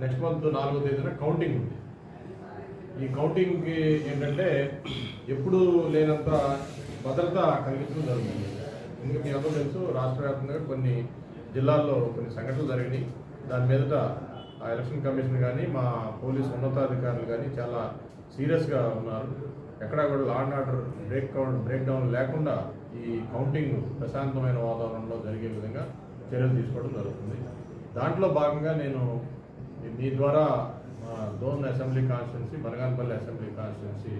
Next month నాలుగో తేదీన counting ఉంది. ఈ కౌంటింగ్కి ఏంటంటే ఎప్పుడు లేనంత భద్రత కలిగించడం జరుగుతుంది. ఎందుకంటే మీ అందరూ తెలుసు రాష్ట్ర వ్యాప్తంగా కొన్ని జిల్లాల్లో కొన్ని సంఘటనలు జరిగినాయి. దాని మీదట ఆ ఎలక్షన్ కమిషన్ కానీ మా పోలీస్ ఉన్నతాధికారులు కానీ చాలా సీరియస్గా ఉన్నారు. ఎక్కడా కూడా law and order break break down లేకుండా ఈ కౌంటింగ్ ప్రశాంతమైన వాతావరణంలో జరిగే విధంగా చర్యలు తీసుకోవడం జరుగుతుంది. దాంట్లో భాగంగా నేను మీ ద్వారా మా Dhone assembly constituency Banaganapalli assembly constituency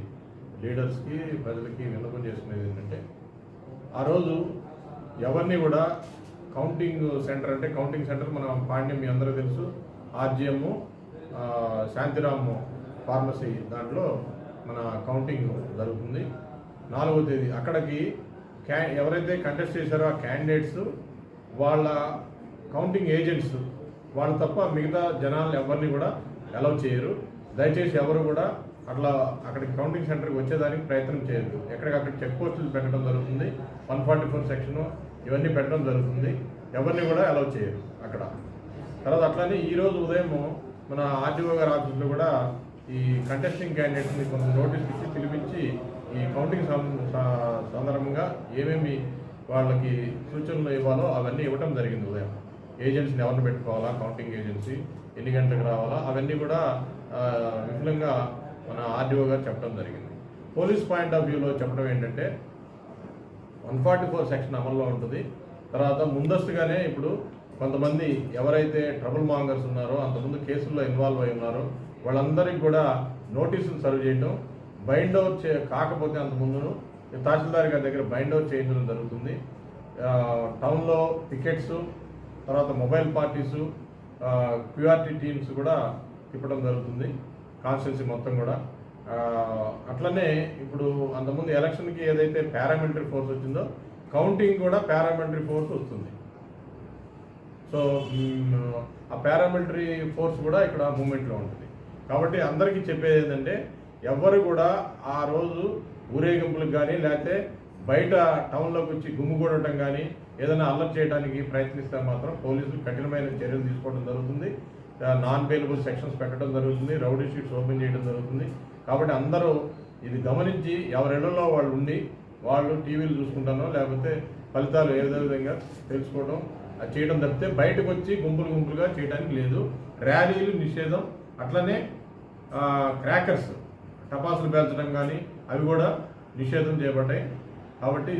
లీడర్స్కి ప్రజలకి విన్నపం చేసుకునేది ఏంటంటే ఆ రోజు ఎవరిని కూడా కౌంటింగ్ సెంటర్ అంటే కౌంటింగ్ సెంటర్ మన పాండ్యం మీ అందరూ తెలుసు ఆర్జిఎమ్ శాంతిరామ్ ఫార్మసీ దాంట్లో మన కౌంటింగ్ జరుగుతుంది. నాలుగో తేదీ అక్కడికి క్యా ఎవరైతే కంటెస్ట్ చేశారో ఆ క్యాండిడేట్స్ వాళ్ళ కౌంటింగ్ ఏజెంట్స్ వాళ్ళు తప్ప మిగతా జనాలు ఎవరిని కూడా అలౌ చేయరు. దయచేసి ఎవరు కూడా అట్లా అక్కడికి కౌంటింగ్ సెంటర్కి వచ్చేదానికి ప్రయత్నం చేయొద్దు. ఎక్కడికక్కడ చెక్ పోస్టులు పెట్టడం జరుగుతుంది. వన్ ఫార్టీ ఫోర్ సెక్షన్ ఇవన్నీ పెట్టడం జరుగుతుంది. ఎవరిని కూడా అలౌ చేయరు అక్కడ. తర్వాత అట్లానే ఈ రోజు ఉదయం మన ఆర్టీఓ గారి ఆఫీస్లో కూడా ఈ కంటెస్టింగ్ క్యాండిడేట్స్ని కొంత నోటీస్ ఇచ్చి పిలిపించి ఈ కౌంటింగ్ సందర్భంగా ఏమేమి వాళ్ళకి సూచనలు ఇవ్వాలో అవన్నీ ఇవ్వటం జరిగింది ఉదయం. ఏజెన్సీని ఎవరిని పెట్టుకోవాలా? కౌంటింగ్ ఏజెన్సీ ఎన్ని గంటలకు రావాలా? అవన్నీ కూడా విఫలంగా విపులంగా మన ఆర్డీఓ గారు చెప్పడం జరిగింది. పోలీస్ పాయింట్ ఆఫ్ వ్యూలో చెప్పడం ఏంటంటే వన్ ఫార్టీ ఫోర్ సెక్షన్ అమల్లో ఉంటుంది. తర్వాత ముందస్తుగానే ఇప్పుడు కొంతమంది ఎవరైతే ట్రబుల్ మాంగర్స్ ఉన్నారో అంతకుముందు కేసుల్లో ఇన్వాల్వ్ అయి ఉన్నారో వాళ్ళందరికీ కూడా నోటీసులు సర్వ్ చేయడం బైండ్ అవుట్ చే కాకపోతే అంతకుముందును తహసీల్దార్ గారి దగ్గర బైండ్ అవుట్ చేయించడం జరుగుతుంది. టౌన్లో టికెట్స్ తర్వాత మొబైల్ పార్టీసు క్యూఆర్టీ టీమ్స్ కూడా తిప్పడం జరుగుతుంది కాన్స్టిట్యున్సీ మొత్తం కూడా. అట్లనే ఇప్పుడు అంతకుముందు ఎలక్షన్కి ఏదైతే పారామిలిటరీ ఫోర్స్ వచ్చిందో కౌంటింగ్ కూడా పారామిలిటరీ ఫోర్స్ వస్తుంది. సో ఆ పారామిలిటరీ ఫోర్స్ కూడా ఇక్కడ మూమెంట్లో ఉంటుంది. కాబట్టి అందరికీ చెప్పేది ఏంటంటే ఎవరు కూడా ఆ రోజు ఊరేగింపులకు కానీ లేకపోతే బయట టౌన్లోకి వచ్చి గుమ్ముగూడటం కానీ ఏదైనా అల్లరి చేయడానికి ప్రయత్నిస్తే మాత్రం పోలీసులు కఠినమైన చర్యలు తీసుకోవడం జరుగుతుంది. నాన్ బెయిలబుల్ సెక్షన్స్ పెట్టడం జరుగుతుంది. రౌడీ షీట్స్ ఓపెన్ చేయడం జరుగుతుంది. కాబట్టి అందరూ ఇది గమనించి ఎవరిళ్ళలో వాళ్ళు ఉండి వాళ్ళు టీవీలు చూసుకుంటానో లేకపోతే ఫలితాలు ఏ విధంగా తెలుసుకోవడం అది చేయడం తప్పితే బయటకు వచ్చి గుంపులు గుంపులుగా చేయడానికి లేదు. ర్యాలీలు నిషేధం. అట్లనే క్రాకర్స్ టపాసులు పేల్చడం కానీ అవి కూడా నిషేధం చేయబడ్డాయి. కాబట్టి